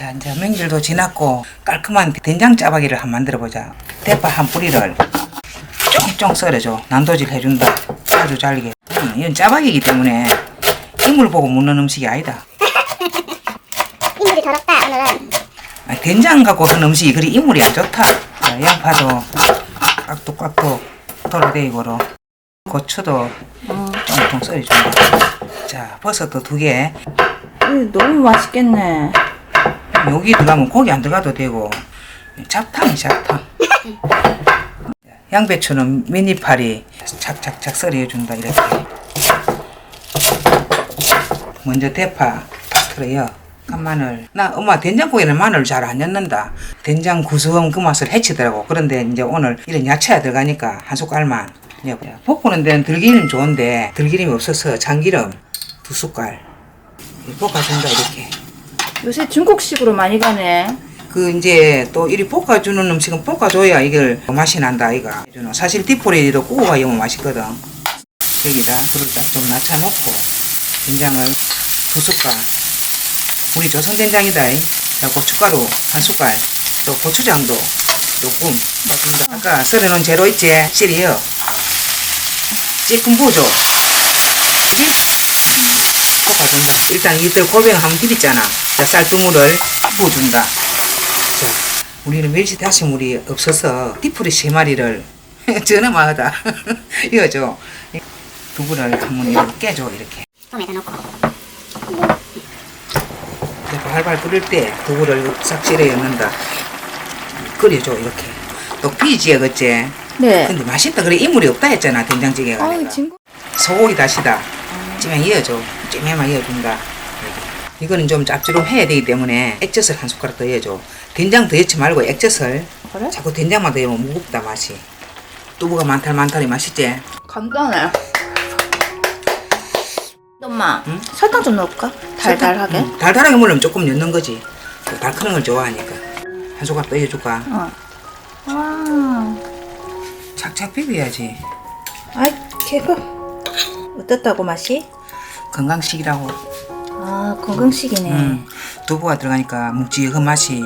자, 이제 명절도 지났고 깔끔한 된장 짜파기를 한번 만들어 보자. 대파 한 뿌리를 쫑쫑 썰어줘. 난도질 해준다. 아주 잘게. 음, 이건 짜파기이기 때문에 이물 보고 묻는 음식이 아니다. 인물이 더럽다 오늘은 아, 된장 갖고 한 음식이 그리 이물이 안 좋다. 자, 양파도 깍둑깍둑 덜어대고로 고추도 쫑쫑 썰어준다. 자, 버섯도 두 개. 음, 너무 맛있겠네. 여기 들어가면 고기 안 들어가도 되고. 잡탕이 잡탕. 양배추는 맨이파리 착착착 썰어준다 이렇게. 먼저 대파 그래요. 간마늘. 나 엄마 된장국에는 마늘 잘 안 넣는다. 된장 구수한 그 맛을 해치더라고. 그런데 이제 오늘 이런 야채가 들어가니까 한 숟갈만 예, 볶는 데는 들기름 좋은데 들기름이 없어서 참기름 두 숟갈. 볶아준다 이렇게 요새 중국식으로 많이 가네. 그 이제 또 이리 볶아주는 음식은 볶아줘야 이걸 맛이 난다 아이가. 사실 디포리도 구워 가면 맛있거든. 여기다 불을 딱 좀 낮춰놓고 된장을 두 숟갈. 우리 조선 된장이다 이. 자 고춧가루 한 숟갈. 또 고추장도 조금 넣습니다. 아까 썰어놓은 재료 있지? 씨리요? 조금 부어줘 볶아준다 일단 이들 골뱅이 한번 비비잖아 자 쌀두물을 부어준다 자, 우리는 멸치 다시물이 없어서 디프리 세 마리를 전화마다 이어줘. 두부를 한번 이렇게 깨줘 이렇게. 폼에다 넣고 발발 끓을 때 두부를 싹 찌려 넣는다. 끓여줘 이렇게. 또 비지야 그치? 네. 근데 맛있다 그래 이물이 없다 했잖아 된장찌개가. 아유. 친구. 소고기 다시다. 찜에 이어줘. 찜에만 이어준다. 이거는 좀 짭조름해야 되기 때문에 액젓을 한 숟가락 더 넣어줘. 된장 더 넣지 말고 액젓을. 그래? 자꾸 된장만 더 넣으면 무겁다 맛이. 두부가 많탈 많탈이 맛있지? 간단해. 엄마, 응? 설탕 좀 넣을까? 달달하게. 응, 달달하게 물으면 조금 넣는 거지. 그 달큰한 걸 좋아하니까. 한 숟가락 더 해줄까? 어. 와. 착착 비벼야지. 아이, 개그. 어떻다고 맛이? 건강식이라고. 아, 건강식이네. 응. 두부가 들어가니까 묵직한 맛이